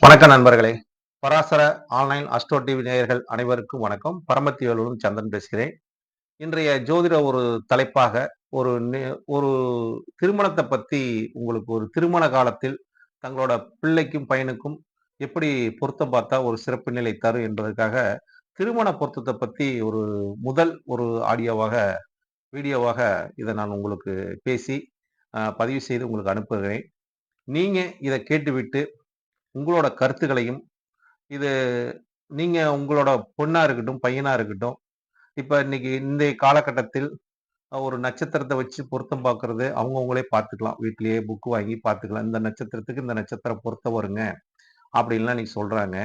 வணக்கம் நண்பர்களே. Parasara online astro TV நேயர்கள் அனைவருக்கும் வணக்கம். பரமத்தி வேலூரும் சந்திரன் பேசுகிறேன். இன்றைய ஜோதிட ஒரு தலைப்பாக ஒரு நி- ஒரு திருமணத்தை பற்றி உங்களுக்கு ஒரு திருமண காலத்தில் தங்களோட பிள்ளைக்கும் பையனுக்கும் எப்படி பொருத்தம் பார்த்தா ஒரு சிறப்பு நிலை தரும் என்பதற்காக திருமண பொருத்தத்தை பற்றி ஒரு முதல் ஒரு ஆடியோவாக வீடியோவாக இதை நான் உங்களுக்கு பேசி பதிவு செய்து உங்களுக்கு அனுப்புகிறேன். நீங்கள் இதை கேட்டுவிட்டு உங்களோட கருத்துக்களையும் இது நீங்க உங்களோட பொண்ணா இருக்கட்டும் பையனா இருக்கட்டும் இப்ப இன்னைக்கு இந்த காலகட்டத்தில் ஒரு நட்சத்திரத்தை வச்சு பொருத்தம் பார்க்கறது அவங்கவுங்களே பார்த்துக்கலாம் வீட்டிலேயே புக் வாங்கி பார்த்துக்கலாம் இந்த நட்சத்திரத்துக்கு இந்த நட்சத்திரம் பொருத்த வருங்க அப்படின்லாம் இன்னைக்கு சொல்றாங்க.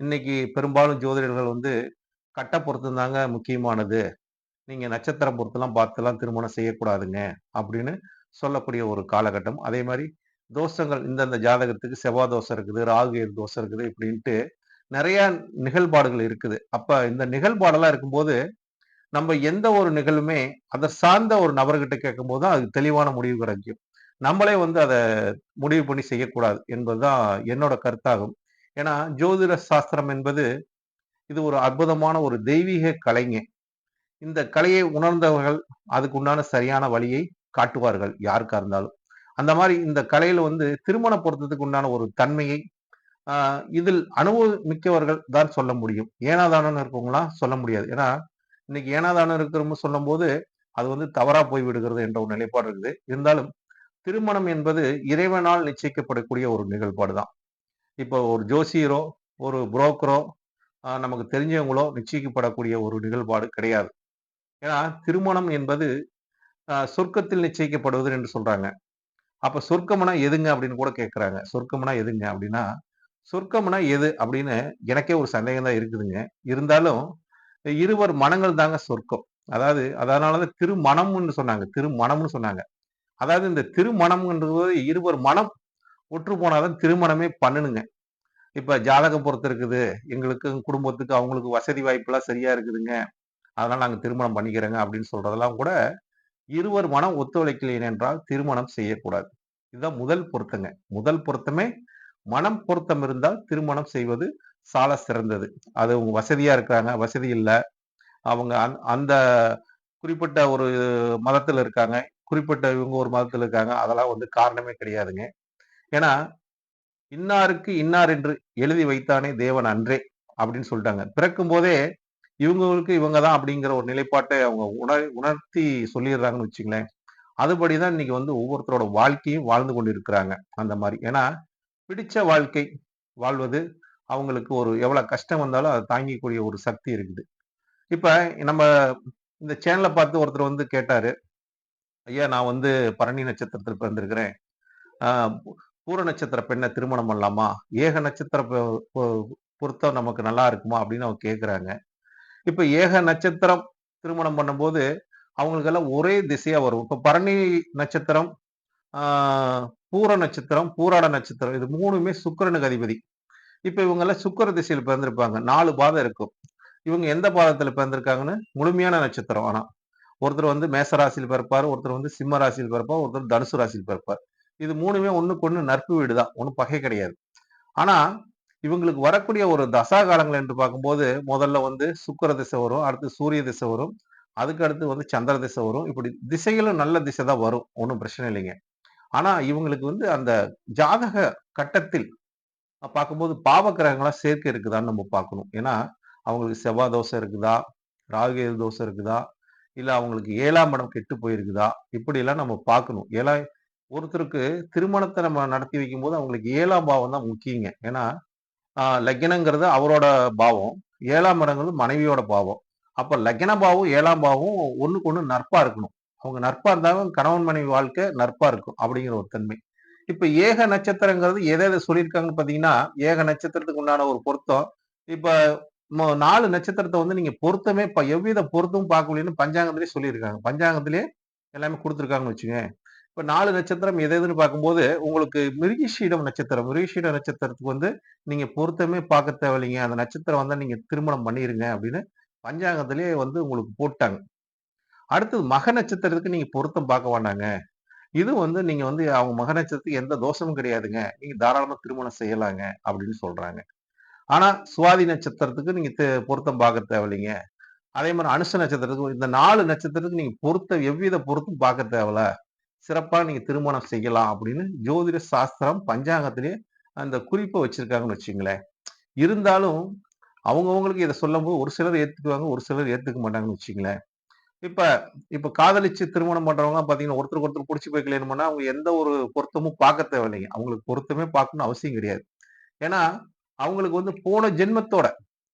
இன்னைக்கு பெரும்பாலும் ஜோதிடர்கள் வந்து கட்ட பொருத்தம் தாங்க முக்கியமானது. நீங்க நட்சத்திரம் பொருத்தெல்லாம் பார்த்துலாம் திருமணம் செய்யக்கூடாதுங்க அப்படின்னு சொல்லக்கூடிய ஒரு காலகட்டம். அதே மாதிரி தோஷங்கள் இந்தந்த ஜாதகத்துக்கு செவ்வாய் தோஷம் இருக்குது ராகு கேது தோஷம் இருக்குது இப்படின்ட்டு நிறைய நிகழ்பாடுகள் இருக்குது. அப்ப இந்த நிகழ்பாடெல்லாம் இருக்கும்போது நம்ம எந்த ஒரு நிகழ்வுமே அதை சார்ந்த ஒரு நபர்கிட்ட கேட்கும்போது தான் அது தெளிவான முடிவு கிடைக்கும். நம்மளே வந்து அதை முடிவு பண்ணி செய்யக்கூடாது என்பதுதான் என்னோட கருத்தாகும். ஏன்னா ஜோதிட சாஸ்திரம் என்பது இது ஒரு அற்புதமான ஒரு தெய்வீக கலைங்க. இந்த கலையை உணர்ந்தவர்கள் அதுக்கு உண்டான சரியான வழியை காட்டுவார்கள் யாருக்கா இருந்தாலும். அந்த மாதிரி இந்த கலையில வந்து திருமண பொருத்தத்துக்கு உண்டான ஒரு தன்மையை இதில் அனுபவம் மிக்கவர்கள் தான் சொல்ல முடியும். ஏனாதானம் இருக்கவங்களாம் சொல்ல முடியாது. ஏன்னா இன்னைக்கு ஏனாதானம் இருக்கிறவங்க சொல்லும் போது அது வந்து தவறா போய் விடுகிறது என்ற ஒரு நிலைப்பாடு இருக்குது. இருந்தாலும் திருமணம் என்பது இறைவனால் நிச்சயிக்கப்படக்கூடிய ஒரு நிகழ்பாடு தான். இப்போ ஒரு ஜோசியரோ ஒரு புரோக்கரோ நமக்கு தெரிஞ்சவங்களோ நிச்சயிக்கப்படக்கூடிய ஒரு நிகழ்பாடு கிடையாது. ஏன்னா திருமணம் என்பது சொர்க்கத்தில் நிச்சயிக்கப்படுவது என்று சொல்றாங்க. அப்ப சொர்க்கம்னா எதுங்க அப்படின்னு கூட கேட்கறாங்க சொர்க்கம்னா எதுங்க அப்படின்னா சொர்க்கம்னா எது அப்படின்னு எனக்கே ஒரு சந்தேகம் தான் இருக்குதுங்க. இருந்தாலும் இருவர் மனங்கள் தாங்க சொர்க்கம். அதாவது அதனாலதான் திருமணம்னு சொன்னாங்க. திருமணம்னு சொன்னாங்க. அதாவது இந்த திருமணம்ன்றது இருவர் மனம் ஒற்று போனாதான் திருமணமே பண்ணணுங்க இப்ப ஜாதகம் பொறுத்து இருக்குது. எங்களுக்கு குடும்பத்துக்கு அவங்களுக்கு வசதி வாய்ப்பெல்லாம் சரியா இருக்குதுங்க. அதனால நாங்க திருமணம் பண்ணிக்கிறோங்க அப்படின்னு சொல்றதெல்லாம் கூட இருவர் மனம் ஒத்துழைக்கலை என்றால் திருமணம் செய்யக்கூடாது. இதுதான் முதல் பொருத்தங்க. முதல் பொருத்தமே மனம் பொருத்தம் இருந்தால் திருமணம் செய்வது சால சிறந்தது. அது அவங்க வசதியா இருக்கிறாங்க வசதி இல்லை. அவங்க அந்த- அந்த குறிப்பிட்ட ஒரு மதத்தில் இருக்காங்க. குறிப்பிட்ட இவங்க ஒரு மதத்தில் இருக்காங்க. அதெல்லாம் வந்து காரணமே கிடையாதுங்க. ஏன்னா இன்னாருக்கு இன்னார் என்று எழுதி வைத்தானே தேவன் அன்றே அப்படின்னு சொல்லிட்டாங்க. பிறக்கும் போதே இவங்களுக்கு இவங்க தான் அப்படிங்கிற ஒரு நிலைப்பாட்டை அவங்க உணர் உணர்த்தி சொல்லிடுறாங்கன்னு வச்சுங்களேன். அதுபடிதான் இன்னைக்கு வந்து ஒவ்வொருத்தரோட வாழ்க்கையும் வாழ்ந்து கொண்டு இருக்கிறாங்க அந்த மாதிரி. ஏன்னா பிடிச்ச வாழ்க்கை வாழ்வது அவங்களுக்கு ஒரு எவ்வளவு கஷ்டம் வந்தாலும் அதை தாங்கிக்கூடிய ஒரு சக்தி இருக்குது. இப்ப நம்ம இந்த சேனலை பார்த்து ஒருத்தர் வந்து கேட்டாரு ஐயா நான் வந்து பரணி நட்சத்திரத்தில் பிறந்திருக்கிறேன். பூர நட்சத்திர பெண்ணை திருமணம் பண்ணலாமா? ஏக நட்சத்திர பொ- பொருத்தம் நமக்கு நல்லா இருக்குமா? அப்படின்னு அவங்க கேட்குறாங்க இப்போ ஏக நட்சத்திரம் திருமணம் பண்ணும்போது அவங்களுக்கெல்லாம் ஒரே திசையா வரும். இப்ப பரணி நட்சத்திரம் ஆஹ் பூர நட்சத்திரம் பூராட நட்சத்திரம் இது மூணுமே சுக்கரனுக்கு அதிபதி. இப்ப இவங்க எல்லாம் சுக்கிர திசையில் பிறந்திருப்பாங்க. நாலு பாதம் இருக்கும். இவங்க எந்த பாதத்துல பிறந்திருக்காங்கன்னு? முழுமையான நட்சத்திரம். ஆனா ஒருத்தர் வந்து மேச ராசியில் பிறப்பார் ஒருத்தர் வந்து சிம்ம ராசியில் பிறப்பார் ஒருத்தர் தனுசு ராசியில் பிறப்பார். இது மூணுமே ஒண்ணுக்கு ஒண்ணு நட்பு வீடு தான். ஒன்றும் பகை கிடையாது. ஆனா இவங்களுக்கு வரக்கூடிய ஒரு தசா காலங்கள் என்று பார்க்கும்போது முதல்ல வந்து சுக்கிர திசை வரும் அடுத்து சூரிய திசை வரும். அதுக்கு அடுத்து வந்து சந்திர திசை வரும். இப்படி திசைகளும் நல்ல திசை தான் வரும். ஒன்றும் பிரச்சனை இல்லைங்க. ஆனா இவங்களுக்கு வந்து அந்த ஜாதக கட்டத்தில் பார்க்கும்போது பாவ கிரகங்களா சேர்க்கை இருக்குதான்னு நம்ம பார்க்கணும். ஏன்னா அவங்களுக்கு செவ்வாய் தோசை இருக்குதா? ராகுகேது தோசை இருக்குதா? இல்லை அவங்களுக்கு ஏழாம் இடம் கெட்டு போயிருக்குதா? இப்படிலாம் நம்ம பார்க்கணும். ஏழா ஒருத்தருக்கு திருமணத்தை நம்ம நடத்தி வைக்கும் போது அவங்களுக்கு ஏழாம் பாவம் தான் முக்கியங்க. ஏன்னா லக்னங்கிறது அவரோட பாவம். ஏழாம் இடங்கிறது மனைவியோட பாவம். அப்ப லக்னபாவும் ஏழாம் பாவும் ஒண்ணுக்கு ஒண்ணு நற்பா இருக்கணும். அவங்க நற்பா இருந்தாலும் கணவன் மனைவி வாழ்க்கை நற்பா இருக்கும் அப்படிங்கிற ஒரு தன்மை. இப்ப ஏக நட்சத்திரங்கிறது எதை எதை சொல்லியிருக்காங்கன்னு பாத்தீங்கன்னா ஏக நட்சத்திரத்துக்கு உண்டான ஒரு பொருத்தம். இப்ப நாலு நட்சத்திரத்தை வந்து நீங்க பொருத்தமே இப்ப எவ்வித பொருத்தமும் பார்க்க முடியும்னு பஞ்சாங்கத்திலே சொல்லியிருக்காங்க. பஞ்சாங்கத்திலே எல்லாமே கொடுத்துருக்காங்கன்னு வச்சுங்க இப்ப நாலு நட்சத்திரம் எது எதுன்னு பார்க்கும்போது உங்களுக்கு மிருகிஷீடம் நட்சத்திரம் மிருகிஷீடம் நட்சத்திரத்துக்கு வந்து நீங்க பொருத்தமே பார்க்க தேவையில்லைங்க. அந்த நட்சத்திரம் வந்தால் நீங்க திருமணம் பண்ணிருங்க அப்படின்னு பஞ்சாங்கத்திலேயே வந்து உங்களுக்கு போட்டாங்க அடுத்தது மக நட்சத்திரத்துக்கு நீங்க பொருத்தம் பார்க்க வேண்டாங்க இது வந்து நீங்க வந்து அவங்க மக நட்சத்திரத்துக்கு எந்த தோஷமும் கிடையாதுங்க. நீங்க தாராளமா திருமணம் செய்யலாங்க அப்படின்னு சொல்றாங்க. ஆனா சுவாதி நட்சத்திரத்துக்கு நீங்க தெ பொருத்தம் பார்க்க தேவையில்லைங்க. அதே மாதிரி அனுஷ நட்சத்திரத்துக்கு இந்த நாலு நட்சத்திரத்துக்கு நீங்க பொருத்த எவ்வித பொருத்தம் பார்க்க தேவையில்ல. சிறப்பா நீங்க திருமணம் செய்யலாம் அப்படின்னு ஜோதிட சாஸ்திரம் பஞ்சாங்கத்திலேயே அந்த குறிப்பை வச்சிருக்காங்கன்னு வச்சுங்களேன் இருந்தாலும் அவங்கவங்களுக்கு இதை சொல்லும்போது ஒரு சிலர் ஏற்றுக்குவாங்க ஒரு சிலர் ஏற்றுக்க மாட்டாங்கன்னு வச்சுங்களேன் இப்போ இப்போ காதலிச்சு திருமணம் பண்ணுறவங்க பார்த்தீங்கன்னா, ஒருத்தருக்கு ஒருத்தர் பிடிச்சி போய் கல்யாணம் அவங்க எந்த ஒரு பொருத்தமும் பார்க்க தேவையில்லைங்க. அவங்களுக்கு பொருத்தமே பார்க்கணும்னு அவசியம் கிடையாது. ஏன்னா, அவங்களுக்கு வந்து போன ஜென்மத்தோட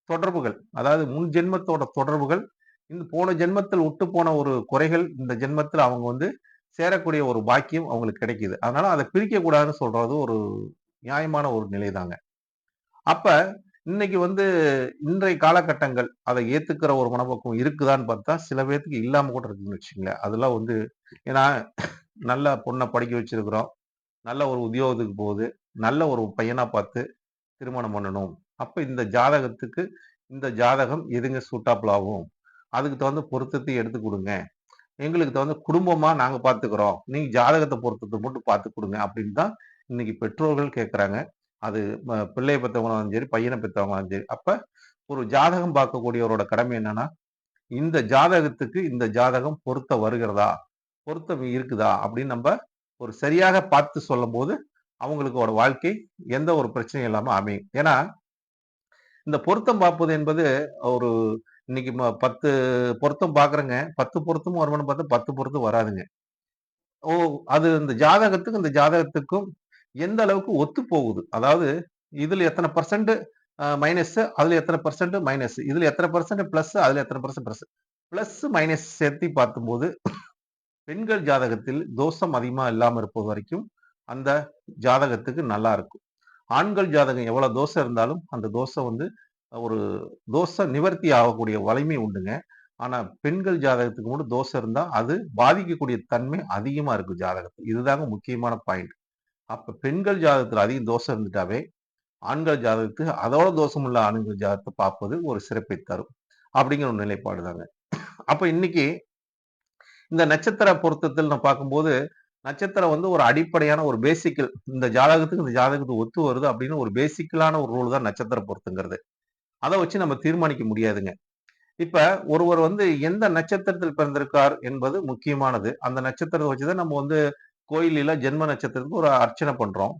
தொடர்புகள், அதாவது முன் ஜென்மத்தோட தொடர்புகள், இந்த போன ஜென்மத்தில் விட்டுப்போன ஒரு குறைகள் இந்த ஜென்மத்தில் அவங்க வந்து சேரக்கூடிய ஒரு பாக்கியம் அவங்களுக்கு கிடைக்குது. அதனால அதை பிரிக்க கூடாதுன்னு சொல்றது ஒரு நியாயமான ஒரு நிலை தாங்க அப்ப இன்னைக்கு வந்து இன்றைய காலகட்டங்கள் அதை ஏத்துக்கிற ஒரு மனப்பக்குவம் இருக்குதான்னு பார்த்தா, சில பேர்த்துக்கு இல்லாம கூட இருக்குன்னு வச்சுங்களேன் அதெல்லாம் வந்து ஏன்னா நல்ல பொண்ணை படிக்க வச்சிருக்கிறோம். நல்ல ஒரு உத்தியோகத்துக்கு போகுது. நல்ல ஒரு பையனா பார்த்து திருமணம் பண்ணணும். அப்ப இந்த ஜாதகத்துக்கு இந்த ஜாதகம் எதுங்க சூட்டாப்ல ஆகும்? அதுக்கு தகுந்த பொருத்தத்தை எடுத்து கொடுங்க எங்களுக்கு தகுந்த குடும்பமா நாங்க பாத்துக்கிறோம் நீங்க ஜாதகத்தை பொருத்தத்தை மட்டும் பார்த்து கொடுங்க அப்படின்னு தான் இன்னைக்கு பெற்றோர்கள் கேட்கறாங்க. அது பிள்ளையை பெற்றவங்களும் சரி, பையனை பெற்றவங்களும் சரி. அப்ப ஒரு ஜாதகம் பார்க்கக்கூடியவரோட கடமை என்னன்னா, இந்த ஜாதகத்துக்கு இந்த ஜாதகம் பொருத்தம் வருகிறதா? பொருத்தம் இருக்குதா? அப்படின்னு நம்ம ஒரு சரியாக பார்த்து சொல்லும் போது அவங்களுக்கு ஒரு வாழ்க்கை எந்த ஒரு பிரச்சனையும் இல்லாமல் அமையும். ஏன்னா, இந்த பொருத்தம் பார்ப்பது என்பது ஒரு இன்னைக்கு பத்து பொருத்தம் பார்க்குறேங்க. 10 பொருத்தமும் வருமான்னு பார்த்தா 10 பொருத்தம் வராதுங்க. ஓ! அது இந்த ஜாதகத்துக்கும், இந்த ஜாதகத்துக்கும் எந்த அளவுக்கு ஒத்து போகுது. அதாவது இதுல எத்தனை பர்சன்ட் மைனஸ், அதுல எத்தனை பர்சன்ட் மைனஸ். இதுல எத்தனை பர்சன்ட் பிளஸ், அதுல எத்தனை பர்சன்ட் பிளஸ். பிளஸ், மைனஸ் சேர்த்து பார்க்கும்போது, பெண்கள் ஜாதகத்தில் தோஷம் அதிகமா இல்லாமல் இருப்பது வரைக்கும், அந்த ஜாதகத்துக்கு நல்லா இருக்கும். ஆண்கள் ஜாதகம் எவ்வளவு தோஷம் இருந்தாலும், அந்த தோஷம் வந்து ஒரு தோசை நிவர்த்தி ஆகக்கூடிய வலிமை உண்டுங்க. ஆனால் பெண்கள் ஜாதகத்துக்கு மட்டும் தோஷம் இருந்தால் அது பாதிக்கக்கூடிய தன்மை அதிகமாக இருக்கும் ஜாதகத்தில் இதுதாங்க முக்கியமான பாயிண்ட். அப்ப பெண்கள் ஜாதகத்துல அதிக தோஷம் இருந்துட்டாவே, ஆண்கள் ஜாதகத்துக்கு அதோட தோஷம் உள்ள ஆண்கள் ஜாதகத்தை பார்ப்பது ஒரு சிறப்பை தரும். அப்படிங்கிற ஒரு நிலைப்பாடு தாங்க. அப்ப இன்னைக்கு இந்த நட்சத்திர பொருத்தத்தில் நான் பார்க்கும்போது, நட்சத்திரம் வந்து ஒரு அடிப்படையான ஒரு பேசிக்கல் இந்த ஜாதகத்துக்கு இந்த ஜாதகத்துக்கு ஒத்து வருது அப்படின்னு ஒரு பேசிக்கலான ஒரு ரூல் தான் நட்சத்திர பொருத்துங்கிறது அதை வச்சு நம்ம தீர்மானிக்க முடியாதுங்க. இப்ப ஒருவர் வந்து எந்த நட்சத்திரத்தில் பிறந்திருக்கார் என்பது முக்கியமானது. அந்த நட்சத்திரத்தை வச்சுதான் நம்ம வந்து கோயிலில் ஜென்ம நட்சத்திரத்துக்கு ஒரு அர்ச்சனை பண்ணுறோம்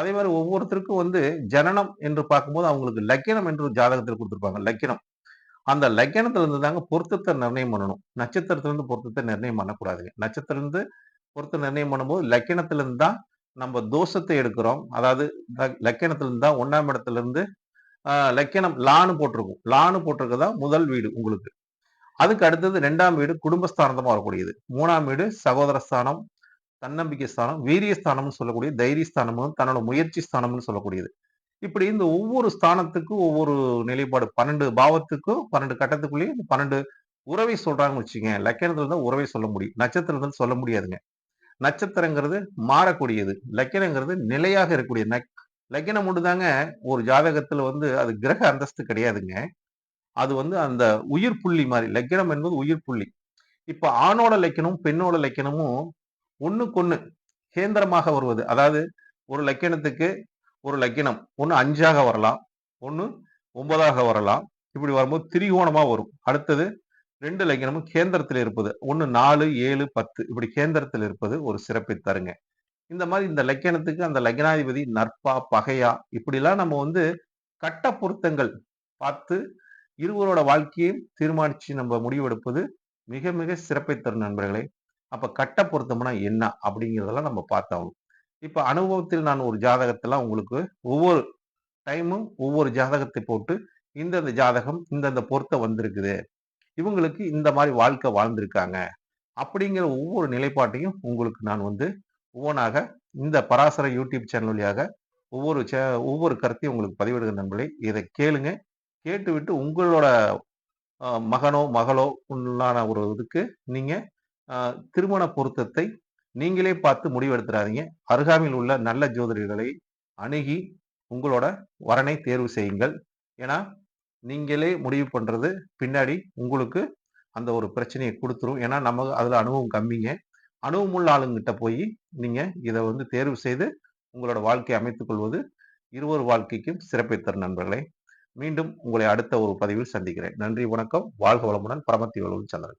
அதே மாதிரி ஒவ்வொருத்தருக்கும் வந்து ஜனனம் என்று பார்க்கும்போது அவங்களுக்கு லக்கினம் என்று ஜாதகத்தில் கொடுத்துருப்பாங்க லக்கினம். அந்த லக்கினத்துல இருந்து தாங்க பொருத்தத்தை நிர்ணயம் பண்ணணும். நட்சத்திரத்திலிருந்து பொருத்தத்தை நிர்ணயம் பண்ணக்கூடாதுங்க. நட்சத்திரத்திலிருந்து பொருத்தம் நிர்ணயம் பண்ணும்போது லக்கிணத்துலேருந்து தான் நம்ம தோஷத்தை எடுக்கிறோம். அதாவது ல தான் ஒன்றாம் இடத்துலேருந்து லக்கினம் லான்னு போட்டிருக்கும். லான்னு போட்டிருக்கிறது தான் முதல் வீடு உங்களுக்கு. அதுக்கு அடுத்தது ரெண்டாம் வீடு குடும்பஸ்தானமா வரக்கூடியது. மூணாம் வீடு சகோதர ஸ்தானம், தன்னம்பிக்கை ஸ்தானம், வீரிய ஸ்தானம்னு சொல்லக்கூடிய தைரிய ஸ்தானமும், தன்னோட முயற்சி ஸ்தானம்னு சொல்லக்கூடியது. இப்படி இந்த ஒவ்வொரு ஸ்தானத்துக்கும் ஒவ்வொரு நிலைப்பாடு 12 பாவத்துக்கும் 12 கட்டத்துக்குள்ளேயும் 12 உறவை சொல்றாங்கன்னு வச்சுக்கங்க. லக்கணத்துல தான் உறவை சொல்ல முடியும். நட்சத்திரத்துல சொல்ல முடியாதுங்க. நட்சத்திரங்கிறது மாறக்கூடியது. லக்கணங்கிறது நிலையாக இருக்கக்கூடிய நக் லக்கணம் ஒண்ணு தாங்க ஒரு ஜாதகத்துல வந்து அது கிரக அந்தஸ்து கிடையாதுங்க. அது வந்து அந்த உயிர் புள்ளி மாதிரி லக்கினம் என்பது உயிர் புள்ளி. இப்ப ஆணோட லக்கணமும் பெண்ணோட லக்கணமும் ஒன்றுக்கொன்று கேந்திரமாக வருவது. அதாவது ஒரு லக்கினத்துக்கு ஒரு லக்கினம். ஒன்று அஞ்சாக வரலாம். ஒன்று ஒன்பதாக வரலாம். இப்படி வரும்போது திரிகோணமாக வரும். அடுத்தது ரெண்டு லக்கினமும் கேந்திரத்தில் இருப்பது. ஒன்று நாலு ஏழு பத்து இப்படி கேந்திரத்தில் இருப்பது ஒரு சிறப்பை தருங்க. இந்த மாதிரி இந்த லக்கணத்துக்கு அந்த லக்னாதிபதி நற்பா பகையா இப்படிலாம் நம்ம வந்து கட்ட பொருத்தங்கள் பார்த்து இருவரோட வாழ்க்கையும் தீர்மானிச்சு நம்ம முடிவெடுப்பது மிக மிக சிறப்பை தரும் நண்பர்களே. அப்ப கட்ட பொருத்தம்னா என்ன? அப்படிங்கிறதெல்லாம் நம்ம பார்த்தாகணும். இப்ப அனுபவத்தில் நான் ஒரு ஜாதகத்தெல்லாம் உங்களுக்கு ஒவ்வொரு டைமும் ஒவ்வொரு ஜாதகத்தை போட்டு, இந்தந்த ஜாதகம் இந்தந்த பொருத்தம் வந்திருக்குது. இவங்களுக்கு இந்த மாதிரி வாழ்க்கை வாழ்ந்திருக்காங்க. அப்படிங்கிற ஒவ்வொரு நிலைப்பாட்டையும் உங்களுக்கு நான் வந்து ஒவ்வொன்னாக இந்த பராசர யூடியூப் சேனல் வழியாக ஒவ்வொரு சே ஒவ்வொரு கருத்தையும் உங்களுக்கு பதிவிடுகிற நண்பர்களே. இதை கேளுங்க. கேட்டுவிட்டு உங்களோட மகனோ, மகளோ உள்ளான ஒரு இதுக்கு நீங்கள் திருமண பொருத்தத்தை நீங்களே பார்த்து முடிவெடுத்துறாதீங்க. அருகாமையில் உள்ள நல்ல ஜோதிடர்களை அணுகி உங்களோட வரனை தேர்வு செய்யுங்கள். ஏன்னா, நீங்களே முடிவு பண்ணுறது பின்னாடி உங்களுக்கு அந்த ஒரு பிரச்சனையை கொடுத்துரும். ஏன்னா, நம்ம அதில் அனுபவம் கம்மிங்க. அனுபவமுள்ள ஆளுங்கிட்ட போய் நீங்கள் இதை வந்து தேர்வு செய்து உங்களோட வாழ்க்கையை அமைத்துக் கொள்வது இருவர் வாழ்க்கைக்கும் சிறப்பை தரும் நண்பர்களே. மீண்டும் உங்களை அடுத்த ஒரு பதிவில் சந்திக்கிறேன். நன்றி வணக்கம். வாழ்க வளமுடன். பரமத்தி வலுவும் சந்திரன்.